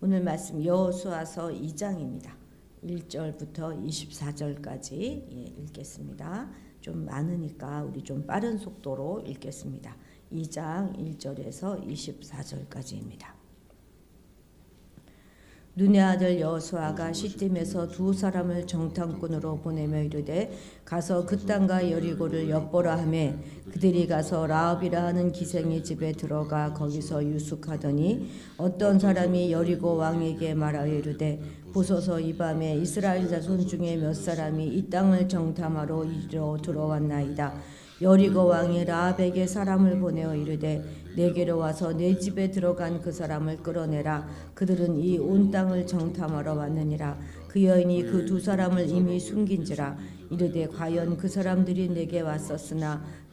오늘 말씀 여호수아서 2장입니다. 1절부터 24절까지 예, 읽겠습니다. 좀 많으니까 우리 좀 빠른 속도로 읽겠습니다. 2장 1절에서 24절까지입니다. 눈의 아들 여호수아가 시딤에서 두 사람을 정탐꾼으로 보내며 이르되 가서 그 땅과 여리고를 엿보라 하매 그들이 가서 라합이라 하는 기생의 집에 들어가 거기서 유숙하더니 어떤 사람이 여리고 왕에게 말하여 이르되 보소서 이 밤에 이스라엘 자손 중에 몇 사람이 이 땅을 정탐하러 이리로 들어왔나이다 여리고 왕이 라합에게 사람을 보내어 이르되 내게로 와서 내 집에 들어간 그 사람을 끌어내라. 그들은 이 온 땅을 정탐하러 왔느니라. 그 여인이 그 두 사람을 이미 숨긴지라. 이르되 과연 그 사람들이 내게 왔었으나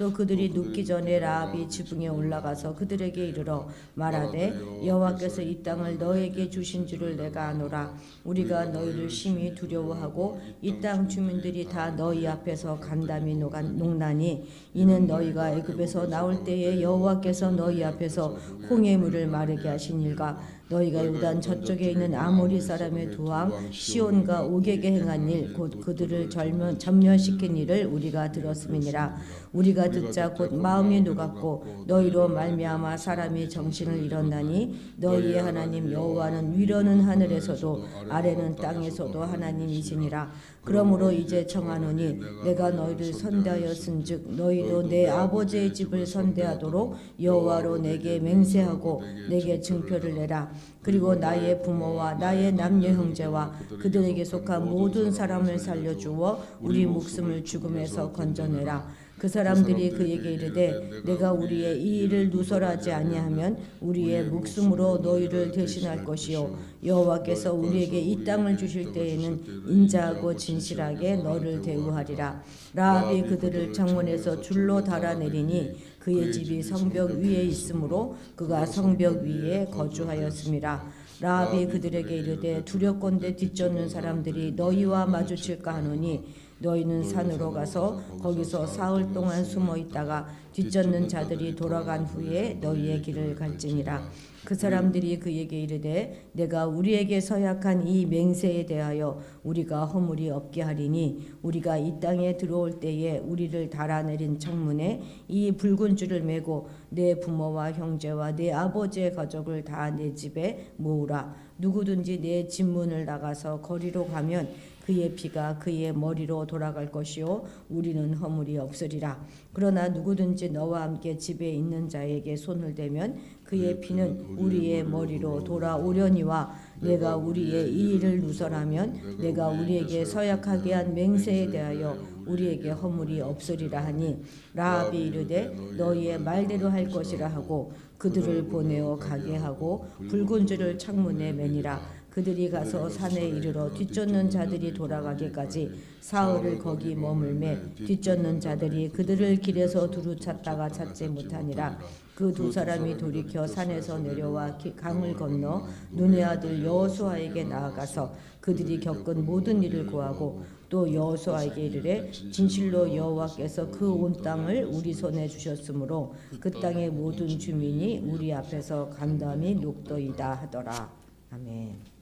또 그들이 눕기 전에 라합이 지붕에 올라가서 그들에게 이르러 말하되 여호와께서 이 땅을 너에게 주신 줄을 내가 아노라. 우리가 너희를 심히 두려워하고 이 땅 주민들이 다 너희 앞에서 간담이 녹나니 이는 너희가 애굽에서 나올 때에 여호와께서 너희 앞에서 홍해 물을 마르게 하신 일과 너희가 요단 저쪽에 있는 아모리 사람의 두 왕 시온과 옥에게 행한 일 곧 그들을 절면, 전면시킨 일을 우리가 들었음이니라 우리가 듣자 곧 마음이 녹았고 너희로 말미암아 사람이 정신을 잃었나니 너희의 하나님 여호와는 위로는 하늘에서도 아래는 땅에서도 하나님이시니라 그러므로 이제 청하노니 내가 너희를 선대하였은즉 너희도 내 아버지의 집을 선대하도록 여호와로 내게 맹세하고 내게 증표를 내라. 그리고 나의 부모와 나의 남녀 형제와 그들에게 속한 모든 사람을 살려 주어 우리 목숨을 죽음에서 건져내라 그 사람들이 그에게 이르되 내가 우리의 이 일을 누설하지 아니하면 우리의 목숨으로 너희를 대신할 것이요. 여호와께서 우리에게 이 땅을 주실 때에는 인자하고 진실하게 너를 대우하리라. 라합이 그들을 창문에서 줄로 달아내리니 그의 집이 성벽 위에 있으므로 그가 성벽 위에 거주하였음이라 라합이 그들에게 이르되 두렵건대 뒤쫓는 사람들이 너희와 마주칠까 하노니 너희는 산으로 가서 거기서 사흘 동안 숨어 있다가 뒤쫓는 자들이 돌아간 후에 너희의 길을 갈지니라. 그 사람들이 그에게 이르되 내가 우리에게 서약한 이 맹세에 대하여 우리가 허물이 없게 하리니 우리가 이 땅에 들어올 때에 우리를 달아내린 창문에 이 붉은 줄을 메고 내 부모와 형제와 내 아버지의 가족을 다 내 집에 모으라. 누구든지 내 집문을 나가서 거리로 가면 그의 피가 그의 머리로 돌아갈 것이요 우리는 허물이 없으리라. 그러나 누구든지 너와 함께 집에 있는 자에게 손을 대면 그의 피는 우리의 머리로 돌아오려니와 내가 우리의 이 일을 누설하면 내가 우리에게 서약하게 한 맹세에 대하여 우리에게 허물이 없으리라 하니 라합이 이르되 너희의 말대로 할 것이라 하고 그들을 보내어 가게 하고 붉은 줄을 창문에 매니라 그들이 가서 산에 이르러 뒤쫓는 자들이 돌아가기까지 사흘을 거기 머물매 뒤쫓는 자들이 그들을 길에서 두루 찾다가 찾지 못하니라. 그 두 사람이 돌이켜 산에서 내려와 강을 건너 눈의 아들 여호수아에게 나아가서 그들이 겪은 모든 일을 구하고 또 여호수아에게 이르되 진실로 여호와께서 그 온 땅을 우리 손에 주셨으므로 그 땅의 모든 주민이 우리 앞에서 간담이 녹도이다 하더라. 아멘.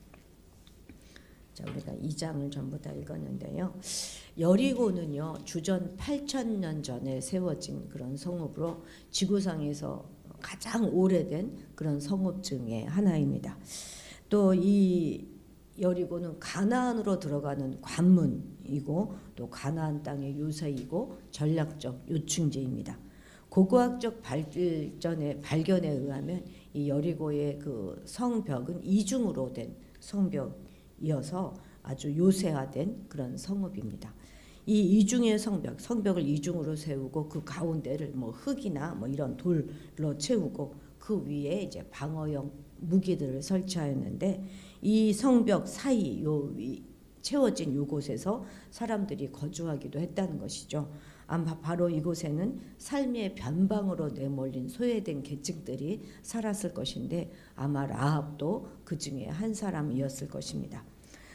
자, 우리가 2장을 전부 다 읽었는데요. 여리고는요. 주전 8천년 전에 세워진 그런 성읍으로 지구상에서 가장 오래된 그런 성읍 중에 하나입니다. 또 이 여리고는 가나안으로 들어가는 관문이고 또 가나안 땅의 요새이고 전략적 요충지입니다. 고고학적 발전의 발견에 의하면 이 여리고의 그 성벽은 이중으로 된 성벽 이어서 아주 요새화된 그런 성읍입니다. 이 이중의 성벽, 성벽을 이중으로 세우고 그 가운데를 뭐 흙이나 뭐 이런 돌로 채우고 그 위에 이제 방어용 무기들을 설치하였는데 이 성벽 사이 요 채워진 이곳에서 사람들이 거주하기도 했다는 것이죠. 아마 바로 이곳에는 삶의 변방으로 내몰린 소외된 계층들이 살았을 것인데 아마 라합도 그 중에 한 사람이었을 것입니다.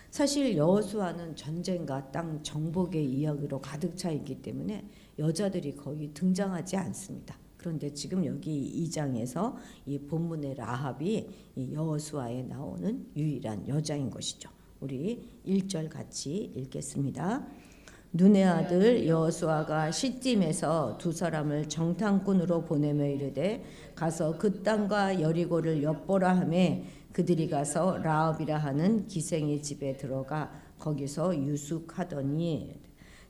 사실 여호수아는 전쟁과 땅 정복의 이야기로 가득 차 있기 때문에 여자들이 거의 등장하지 않습니다. 그런데 지금 여기 2장에서 이 본문의 라합이 이 여호수아에 나오는 유일한 여자인 것이죠. 우리 1절 같이 읽겠습니다. 눈의 아들 여호수아가 시딤에서 두 사람을 정탐꾼으로 보내며 이르되 가서 그 땅과 여리고를 엿보라 하매 그들이 가서 라합이라 하는 기생의 집에 들어가 거기서 유숙하더니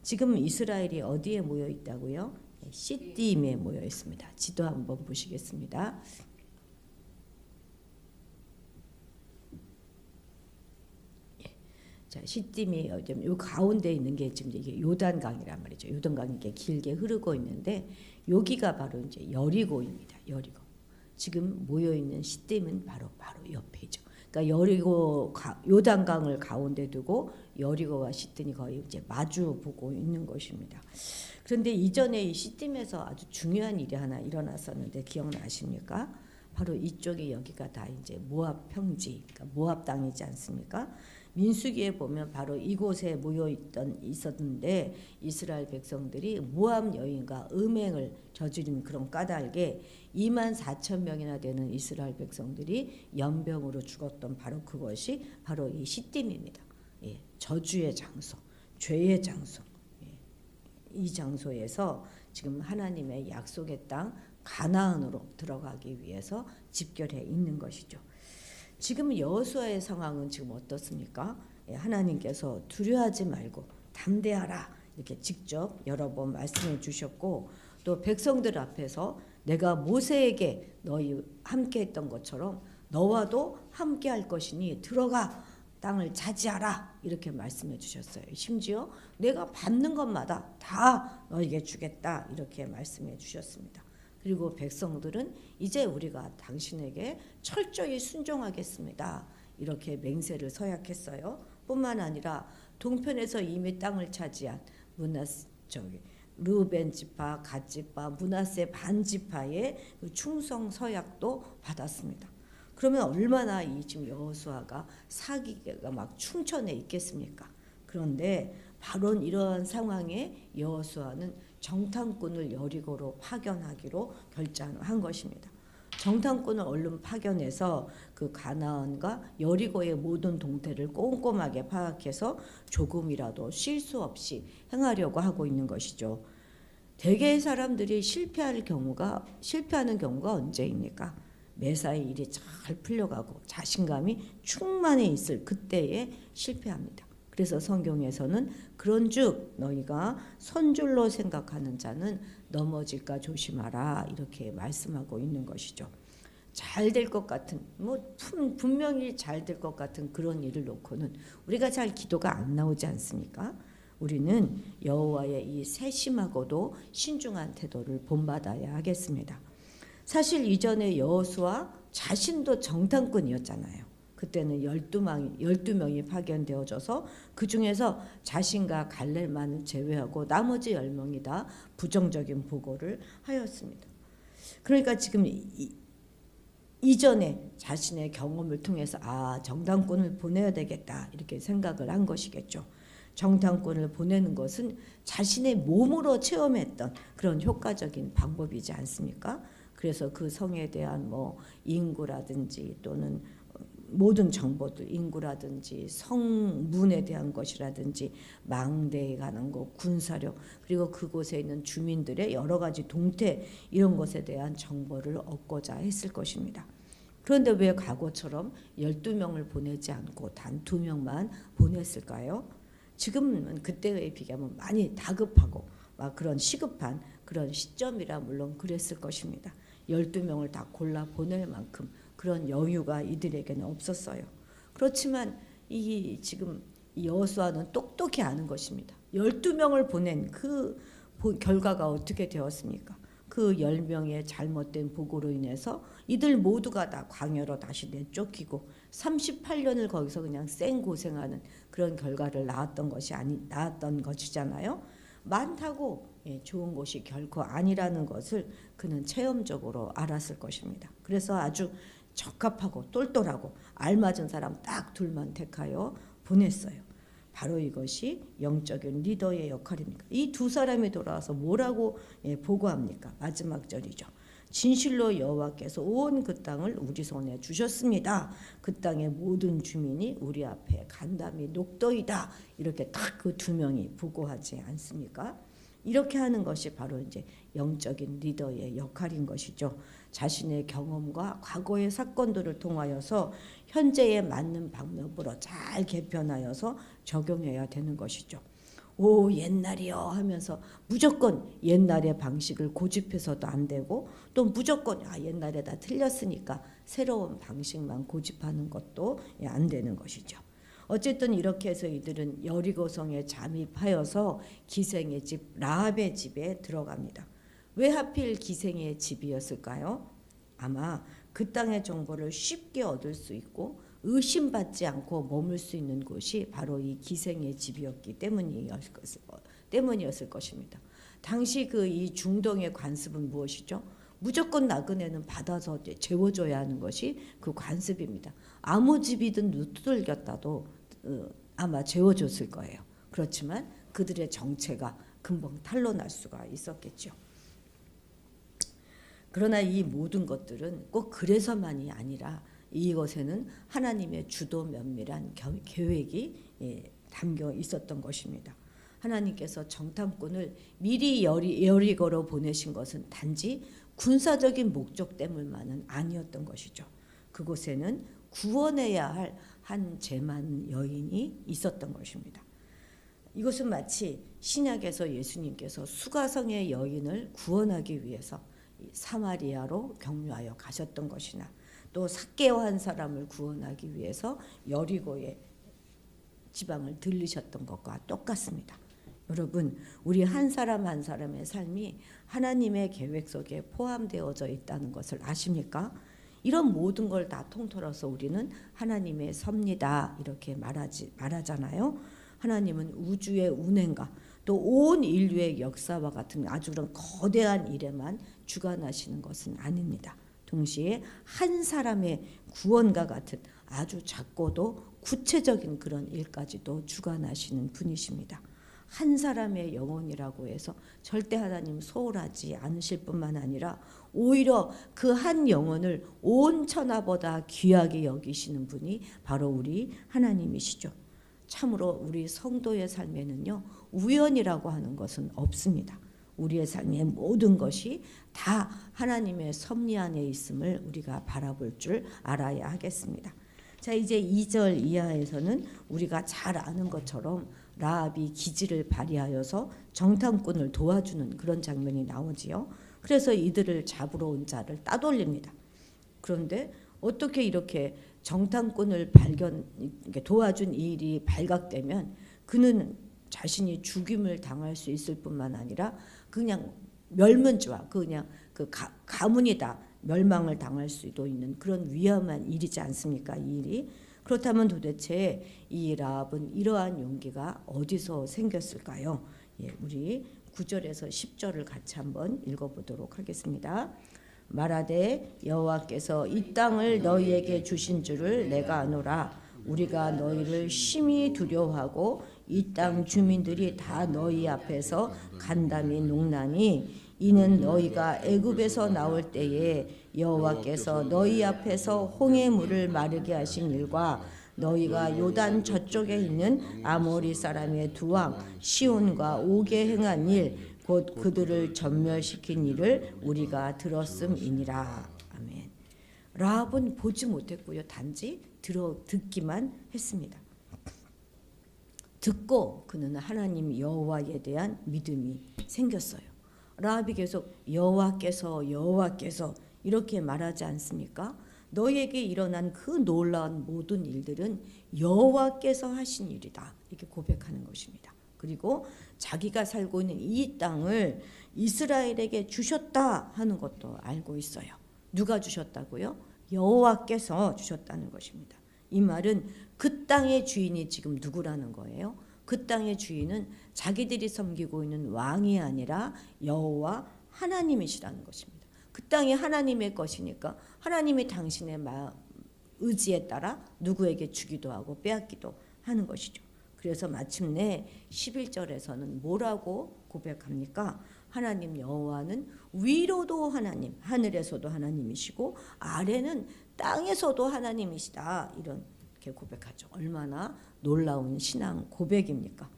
지금 이스라엘이 어디에 모여 있다고요? 시딤에 모여 있습니다. 지도 한번 보시겠습니다. 자, 시딤이 좀요 가운데 있는 게 지금 이게 요단강이란 말이죠. 요단강이 이렇게 길게 흐르고 있는데 여기가 바로 이제 여리고입니다. 여리고. 지금 모여 있는 시딤은 바로 바로 옆에죠. 그러니까 여리고 가, 요단강을 가운데 두고 여리고와 시딤이 거의 이제 마주 보고 있는 것입니다. 그런데 이전에 이 시딤에서 아주 중요한 일이 하나 일어났었는데 기억나십니까? 바로 이쪽이 여기가 다 이제 모압 평지, 그러니까 모압 땅이지 않습니까? 민수기에 보면 바로 이곳에 모여 있던 있었는데 이스라엘 백성들이 모압 여인과 음행을 저지른 그런 까닭에 2만 4천 명이나 되는 이스라엘 백성들이 연병으로 죽었던 바로 그것이 바로 이 시딤입니다. 예, 저주의 장소, 죄의 장소. 예, 이 장소에서 지금 하나님의 약속의 땅 가나안으로 들어가기 위해서 집결해 있는 것이죠. 지금 여호수아의 상황은 지금 어떻습니까? 예, 하나님께서 두려워하지 말고 담대하라 이렇게 직접 여러 번 말씀해 주셨고 또 백성들 앞에서 내가 모세에게 너희 함께 했던 것처럼 너와도 함께 할 것이니 들어가 땅을 차지하라 이렇게 말씀해 주셨어요. 심지어 내가 받는 것마다 다 너에게 주겠다 이렇게 말씀해 주셨습니다. 그리고 백성들은 이제 우리가 당신에게 철저히 순종하겠습니다. 이렇게 맹세를 서약했어요. 뿐만 아니라 동편에서 이미 땅을 차지한 문하 저기 루벤 지파, 갓 지파, 문하세 반 지파의 그 충성 서약도 받았습니다. 그러면 얼마나 이 지금 여호수아가 사기가 막 충천해 있겠습니까? 그런데 바로 이러한 상황에 여호수아는 정탐꾼을 여리고로 파견하기로 결정한 것입니다. 정탐꾼을 얼른 파견해서 그 가나안과 여리고의 모든 동태를 꼼꼼하게 파악해서 조금이라도 실수 없이 행하려고 하고 있는 것이죠. 대개의 사람들이 실패할 경우가 실패하는 경우가 언제입니까? 매사에 일이 잘 풀려가고 자신감이 충만해 있을 그때에 실패합니다. 그래서 성경에서는 그런즉 너희가 선줄로 생각하는 자는 넘어질까 조심하라 이렇게 말씀하고 있는 것이죠. 잘 될 것 같은 뭐 분명히 잘 될 것 같은 그런 일을 놓고는 우리가 잘 기도가 안 나오지 않습니까? 우리는 여호와의 이 세심하고도 신중한 태도를 본받아야 하겠습니다. 사실 이전에 여호수아 자신도 정탐꾼이었잖아요. 그때는 12명이, 12명이 파견되어져서 그 중에서 자신과 갈렙만을 제외하고 나머지 10명이 다 부정적인 보고를 하였습니다. 그러니까 지금 이, 이전에 자신의 경험을 통해서 아 정당권을 보내야 되겠다 이렇게 생각을 한 것이겠죠. 정당권을 보내는 것은 자신의 몸으로 체험했던 그런 효과적인 방법이지 않습니까? 그래서 그 성에 대한 뭐 인구라든지 또는 모든 정보들 인구라든지 성문에 대한 것이라든지 망대에 관한 것 군사력 그리고 그곳에 있는 주민들의 여러 가지 동태 이런 것에 대한 정보를 얻고자 했을 것입니다. 그런데 왜 과거처럼 12명을 보내지 않고 단 2명만 보냈을까요? 지금은 그때에 비교하면 많이 다급하고 막 그런 시급한 그런 시점이라 물론 그랬을 것입니다. 12명을 다 골라 보낼 만큼 그런 여유가 이들에게는 없었어요. 그렇지만 이 지금 여호수아는 똑똑히 아는 것입니다. 12명을 보낸 그 결과가 어떻게 되었습니까? 그열 명의 잘못된 보고로 인해서 이들 모두가 다 광야로 다시 내쫓기고 38년을 거기서 그냥 생 고생하는 그런 결과를 낳았던 것이 아니 낳았던 것이잖아요. 많다고 예, 좋은 곳이 결코 아니라는 것을 그는 체험적으로 알았을 것입니다. 그래서 아주 적합하고 똘똘하고 알맞은 사람 딱 둘만 택하여 보냈어요. 바로 이것이 영적인 리더의 역할입니다. 이 두 사람이 돌아와서 뭐라고 예, 보고합니까? 마지막 절이죠. 진실로 여호와께서 온 그 땅을 우리 손에 주셨습니다. 그 땅의 모든 주민이 우리 앞에 간담이 녹더이다. 이렇게 딱 그 두 명이 보고하지 않습니까? 이렇게 하는 것이 바로 이제 영적인 리더의 역할인 것이죠. 자신의 경험과 과거의 사건들을 통하여서 현재에 맞는 방법으로 잘 개편하여서 적용해야 되는 것이죠. 오 옛날이요 하면서 무조건 옛날의 방식을 고집해서도 안 되고 또 무조건 아 옛날에 다 틀렸으니까 새로운 방식만 고집하는 것도 예, 안 되는 것이죠. 어쨌든 이렇게 해서 이들은 여리고성에 잠입하여서 기생의 집 라합의 집에 들어갑니다. 왜 하필 기생의 집이었을까요? 아마 그 땅의 정보를 쉽게 얻을 수 있고 의심받지 않고 머물 수 있는 곳이 바로 이 기생의 집이었기 때문이었을, 것입니다. 당시 그 이 중동의 관습은 무엇이죠? 무조건 나그네는 받아서 재워줘야 하는 것이 그 관습입니다. 아무 집이든 누들겼다도 어, 아마 재워줬을 거예요. 그렇지만 그들의 정체가 금방 탄로날 수가 있었겠죠. 그러나 이 모든 것들은 꼭 그래서만이 아니라 이것에는 하나님의 주도 면밀한 겨- 계획이 예, 담겨 있었던 것입니다. 하나님께서 정탐꾼을 미리 여리, 여리고로 보내신 것은 단지 군사적인 목적 때문만은 아니었던 것이죠. 그곳에는 구원해야 할 한 제만 여인이 있었던 것입니다. 이것은 마치 신약에서 예수님께서 수가성의 여인을 구원하기 위해서 이 사마리아로 경유하여 가셨던 것이나 또 삭개오 한 사람을 구원하기 위해서 여리고의 지방을 들리셨던 것과 똑같습니다. 여러분, 우리 한 사람 한 사람의 삶이 하나님의 계획 속에 포함되어져 있다는 것을 아십니까? 이런 모든 걸 다 통틀어서 우리는 하나님의 섭니다 이렇게 말하지 말하잖아요. 하나님은 우주의 운행과 또 온 인류의 역사와 같은 아주 그런 거대한 일에만 주관하시는 것은 아닙니다. 동시에 한 사람의 구원과 같은 아주 작고도 구체적인 그런 일까지도 주관하시는 분이십니다. 한 사람의 영혼이라고 해서 절대 하나님 소홀하지 않으실 뿐만 아니라 오히려 그 한 영혼을 온 천하보다 귀하게 여기시는 분이 바로 우리 하나님이시죠. 참으로 우리 성도의 삶에는요 우연이라고 하는 것은 없습니다. 우리의 삶의 모든 것이 다 하나님의 섭리 안에 있음을 우리가 바라볼 줄 알아야 하겠습니다. 자 이제 2절 이하에서는 우리가 잘 아는 것처럼 라합이 기지를 발휘하여서 정탐꾼을 도와주는 그런 장면이 나오지요. 그래서 이들을 잡으러 온 자를 따돌립니다. 그런데 어떻게 이렇게 정탐꾼을 발견 도와준 이 일이 발각되면 그는 자신이 죽임을 당할 수 있을 뿐만 아니라 그냥 멸문지와 그냥 그 가, 가문이다 멸망을 당할 수도 있는 그런 위험한 일이지 않습니까 이 일이 그렇다면 도대체 이 라합은 이러한 용기가 어디서 생겼을까요? 예, 우리 9절에서 10절을 같이 한번 읽어보도록 하겠습니다. 말하되 여호와께서 이 땅을 너희에게 주신 줄을 내가 아노라 우리가 너희를 심히 두려워하고 이 땅 주민들이 다 너희 앞에서 간담이 농나니 이는 너희가 애굽에서 나올 때에 여호와께서 너희 앞에서 홍해 물을 마르게 하신 일과 너희가 요단 저쪽에 있는 아모리 사람의 두 왕 시온과 오게 행한 일 곧 그들을 전멸시킨 일을 우리가 들었음이니라 아멘. 라합은 보지 못했고요. 단지 들어 듣기만 했습니다. 듣고 그는 하나님 여호와에 대한 믿음이 생겼어요. 라합이 계속 여호와께서 여호와께서 이렇게 말하지 않습니까? 너에게 일어난 그 놀라운 모든 일들은 여호와께서 하신 일이다. 이렇게 고백하는 것입니다. 그리고 자기가 살고 있는 이 땅을 이스라엘에게 주셨다 하는 것도 알고 있어요. 누가 주셨다고요? 여호와께서 주셨다는 것입니다. 이 말은 그 땅의 주인이 지금 누구라는 거예요? 그 땅의 주인은 자기들이 섬기고 있는 왕이 아니라 여호와 하나님이시라는 것입니다. 그 땅이 하나님의 것이니까 하나님이 당신의 마, 의지에 따라 누구에게 주기도 하고 빼앗기도 하는 것이죠. 그래서 마침내 11절에서는 뭐라고 고백합니까? 하나님 여호와는 위로도 하나님, 하늘에서도 하나님이시고 아래는 땅에서도 하나님이시다. 이렇게 고백하죠. 얼마나 놀라운 신앙 고백입니까?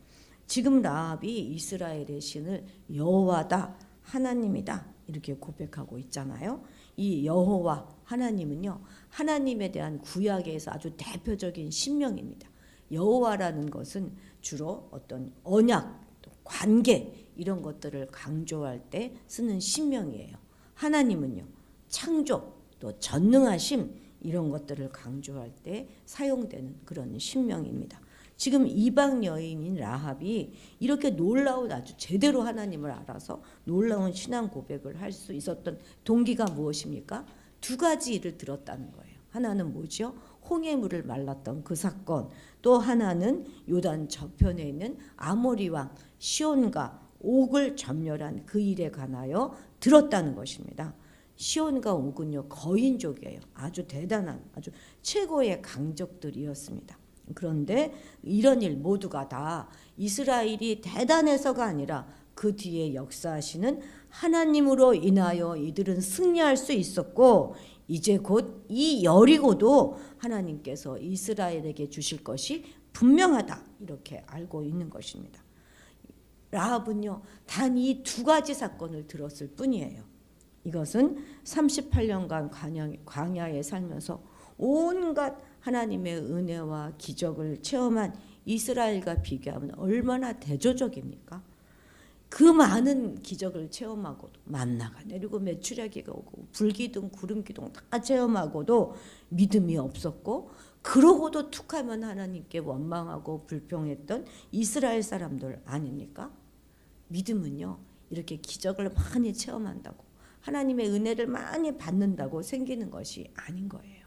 지금 라합이 이스라엘의 신을 여호와다, 하나님이다. 이렇게 고백하고 있잖아요. 이 여호와 하나님은요. 하나님에 대한 구약에서 아주 대표적인 신명입니다. 여호와라는 것은 주로 어떤 언약, 또 관계 이런 것들을 강조할 때 쓰는 신명이에요. 하나님은요. 창조 또 전능하심 이런 것들을 강조할 때 사용되는 그런 신명입니다. 지금 이방 여인인 라합이 이렇게 놀라운 아주 제대로 하나님을 알아서 놀라운 신앙 고백을 할 수 있었던 동기가 무엇입니까? 두 가지 일을 들었다는 거예요. 하나는 뭐죠? 홍해 물을 말랐던 그 사건. 또 하나는 요단 저편에 있는 아모리 왕 시온과 옥을 점멸한 그 일에 관하여 들었다는 것입니다. 시온과 옥은요 거인족이에요. 아주 대단한 아주 최고의 강적들이었습니다. 그런데 이런 일 모두가 다 이스라엘이 대단해서가 아니라 그 뒤에 역사하시는 하나님으로 인하여 이들은 승리할 수 있었고 이제 곧 이 여리고도 하나님께서 이스라엘에게 주실 것이 분명하다 이렇게 알고 있는 것입니다. 라합은요 단 이 두 가지 사건을 들었을 뿐이에요. 이것은 38년간 광야 에 살면서 온갖 하나님의 은혜와 기적을 체험한 이스라엘과 비교하면 얼마나 대조적입니까? 그 많은 기적을 체험하고도 만나가 내리고 메추라기가 오고 불기둥 구름기둥 다 체험하고도 믿음이 없었고 그러고도 툭하면 하나님께 원망하고 불평했던 이스라엘 사람들 아닙니까? 믿음은요 이렇게 기적을 많이 체험한다고 하나님의 은혜를 많이 받는다고 생기는 것이 아닌 거예요.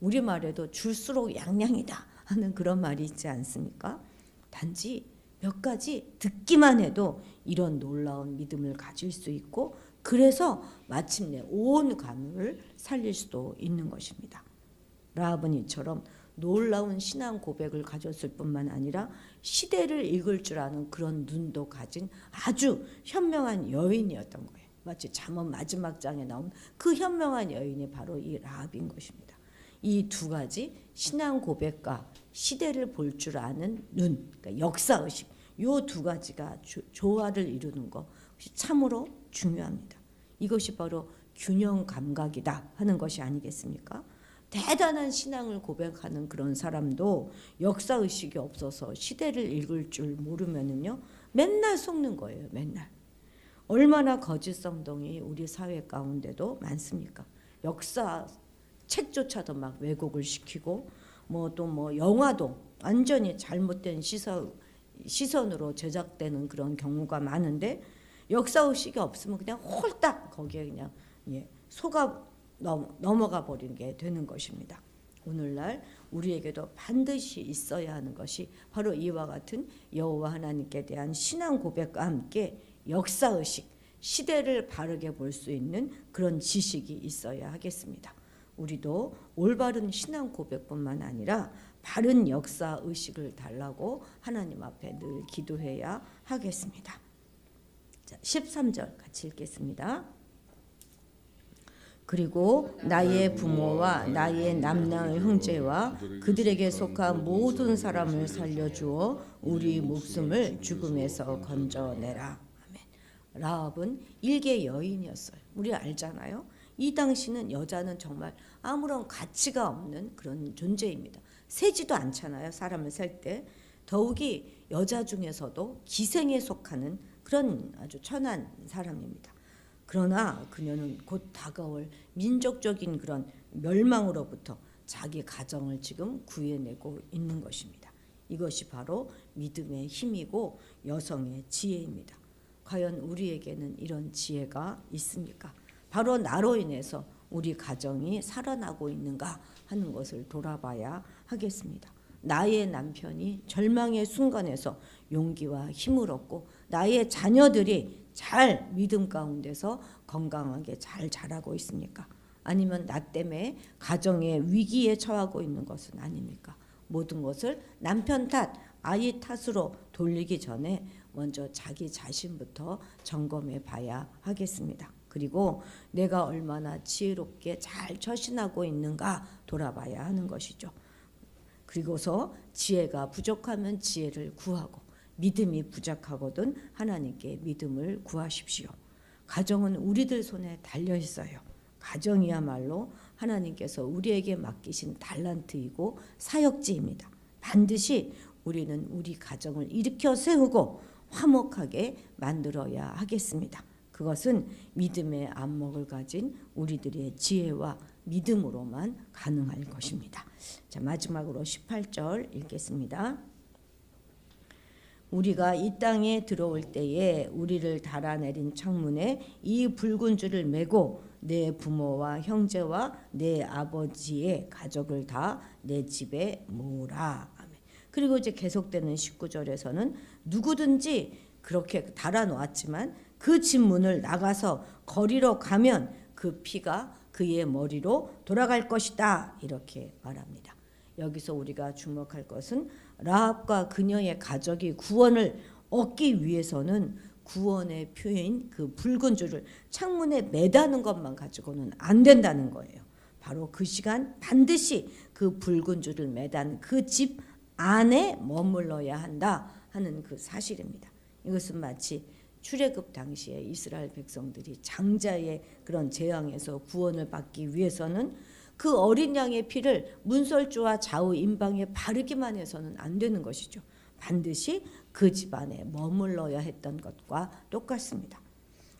우리 말에도 줄수록 양양이다 하는 그런 말이 있지 않습니까? 단지 몇 가지 듣기만 해도 이런 놀라운 믿음을 가질 수 있고 그래서 마침내 온 관을 살릴 수도 있는 것입니다. 라합은 이처럼 놀라운 신앙 고백을 가졌을 뿐만 아니라 시대를 읽을 줄 아는 그런 눈도 가진 아주 현명한 여인이었던 거예요. 마치 잠언 마지막 장에 나온 그 현명한 여인이 바로 이 라합인 것입니다. 이 두 가지 신앙 고백과 시대를 볼 줄 아는 눈, 그러니까 역사 의식, 요 두 가지가 조, 조화를 이루는 것이 참으로 중요합니다. 이것이 바로 균형 감각이다 하는 것이 아니겠습니까? 대단한 신앙을 고백하는 그런 사람도 역사 의식이 없어서 시대를 읽을 줄 모르면은요 맨날 속는 거예요. 맨날 얼마나 거짓 성동이 우리 사회 가운데도 많습니까? 역사 책조차도 막 왜곡을 시키고 뭐 또뭐 영화도 완전히 잘못된 시선 시선으로 제작되는 그런 경우가 많은데 역사 의식이 없으면 그냥 홀딱 거기에 그냥 예, 속아 넘어가 버리는 게 되는 것입니다. 오늘날 우리에게도 반드시 있어야 하는 것이 바로 이와 같은 여호와 하나님께 대한 신앙 고백과 함께 역사 의식, 시대를 바르게 볼 수 있는 그런 지식이 있어야 하겠습니다. 우리도 올바른 신앙 고백뿐만 아니라 바른 역사 의식을 달라고 하나님 앞에 늘 기도해야 하겠습니다. 자, 13절 같이 읽겠습니다. 그리고 나의 부모와 나의 남나의 형제와 그들에게 속한 모든 사람을 살려주어 우리 목숨을 죽음에서 건져내라. 아멘. 라합은 일개 여인이었어요. 우리 알잖아요. 이 당시는 여자는 정말 아무런 가치가 없는 그런 존재입니다. 세지도 않잖아요. 사람을 살 때. 더욱이 여자 중에서도 기생에 속하는 그런 아주 천한 사람입니다. 그러나 그녀는 곧 다가올 민족적인 그런 멸망으로부터 자기 가정을 지금 구해내고 있는 것입니다. 이것이 바로 믿음의 힘이고 여성의 지혜입니다. 과연 우리에게는 이런 지혜가 있습니까? 바로 나로 인해서 우리 가정이 살아나고 있는가 하는 것을 돌아봐야 하겠습니다. 나의 남편이 절망의 순간에서 용기와 힘을 얻고 나의 자녀들이 잘 믿음 가운데서 건강하게 잘 자라고 있습니까? 아니면 나 때문에 가정의 위기에 처하고 있는 것은 아닙니까? 모든 것을 남편 탓, 아이 탓으로 돌리기 전에 먼저 자기 자신부터 점검해 봐야 하겠습니다. 그리고 내가 얼마나 지혜롭게 잘 처신하고 있는가 돌아봐야 하는 것이죠. 그리고서 지혜가 부족하면 지혜를 구하고 믿음이 부족하거든 하나님께 믿음을 구하십시오. 가정은 우리들 손에 달려 있어요. 가정이야말로 하나님께서 우리에게 맡기신 달란트이고 사역지입니다. 반드시 우리는 우리 가정을 일으켜 세우고 화목하게 만들어야 하겠습니다. 그것은 믿음의 안목을 가진 우리들의 지혜와 믿음으로만 가능할 것입니다. 자, 마지막으로 18절 읽겠습니다. 우리가 이 땅에 들어올 때에 우리를 달아내린 창문에 이 붉은 줄을 메고 내 부모와 형제와 내 아버지의 가족을 다 내 집에 모으라. 그리고 이제 계속되는 19절에서는 누구든지 그렇게 달아놓았지만 그 집 문을 나가서 거리로 가면 그 피가 그의 머리로 돌아갈 것이다. 이렇게 말합니다. 여기서 우리가 주목할 것은 라합과 그녀의 가족이 구원을 얻기 위해서는 구원의 표인 그 붉은 줄을 창문에 매다는 것만 가지고는 안 된다는 거예요. 바로 그 시간 반드시 그 붉은 줄을 매단 그 집 안에 머물러야 한다 하는 그 사실입니다. 이것은 마치 출애굽 당시에 이스라엘 백성들이 장자의 그런 재앙에서 구원을 받기 위해서는 그 어린 양의 피를 문설주와 좌우 임방에 바르기만 해서는 안 되는 것이죠. 반드시 그 집안에 머물러야 했던 것과 똑같습니다.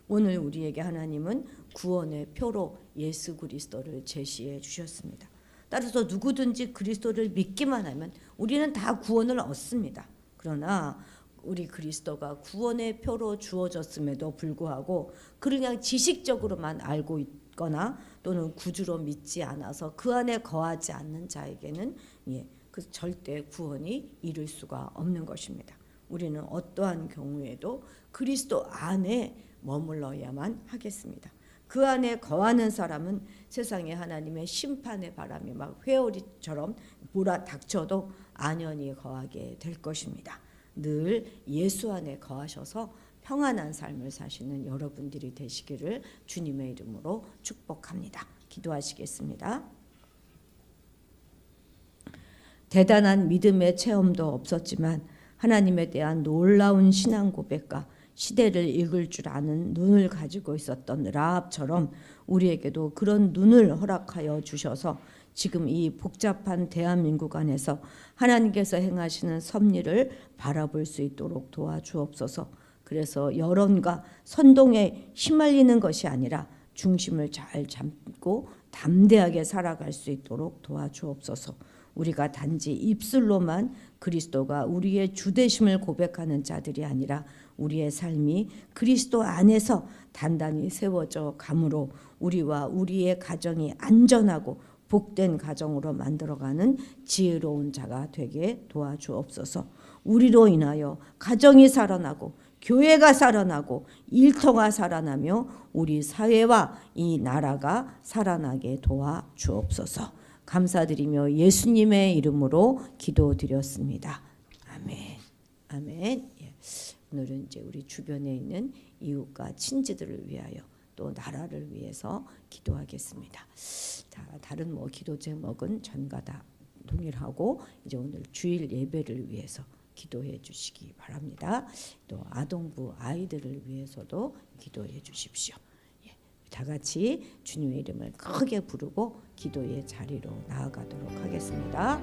오늘 우리에게 하나님은 구원의 표로 예수 그리스도를 제시해 주셨습니다. 따라서 누구든지 그리스도를 믿기만 하면 우리는 다 구원을 얻습니다. 그러나 우리 그리스도가 구원의 표로 주어졌음에도 불구하고 그냥 지식적으로만 알고 있거나 또는 구주로 믿지 않아서 그 안에 거하지 않는 자에게는 예, 그 절대 구원이 이룰 수가 없는 것입니다. 우리는 어떠한 경우에도 그리스도 안에 머물러야만 하겠습니다. 그 안에 거하는 사람은 세상에 하나님의 심판의 바람이 막 회오리처럼 몰아닥쳐도 안연히 거하게 될 것입니다. 늘 예수 안에 거하셔서 평안한 삶을 사시는 여러분들이 되시기를 주님의 이름으로 축복합니다. 기도하시겠습니다. 대단한 믿음의 체험도 없었지만 하나님에 대한 놀라운 신앙 고백과 시대를 읽을 줄 아는 눈을 가지고 있었던 라합처럼 우리에게도 그런 눈을 허락하여 주셔서 지금 이 복잡한 대한민국 안에서 하나님께서 행하시는 섭리를 바라볼 수 있도록 도와주옵소서. 그래서 여론과 선동에 휘말리는 것이 아니라 중심을 잘 잡고 담대하게 살아갈 수 있도록 도와주옵소서. 우리가 단지 입술로만 그리스도가 우리의 주되심을 고백하는 자들이 아니라 우리의 삶이 그리스도 안에서 단단히 세워져 감으로 우리와 우리의 가정이 안전하고 복된 가정으로 만들어가는 지혜로운 자가 되게 도와주옵소서. 우리로 인하여 가정이 살아나고 교회가 살아나고 일터가 살아나며 우리 사회와 이 나라가 살아나게 도와 주옵소서. 감사드리며 예수님의 이름으로 기도드렸습니다. 아멘. 아멘. 예. 오늘은 이제 우리 주변에 있는 이웃과 친지들을 위하여 또 나라를 위해서 기도하겠습니다. 자, 다른 뭐 기도 제목은 전과 다 동일하고 이제 오늘 주일 예배를 위해서 기도해 주시기 바랍니다. 또 아동부 아이들을 위해서도 기도해 주십시오. 예, 다 같이 주님의 이름을 크게 부르고 기도의 자리로 나아가도록 하겠습니다.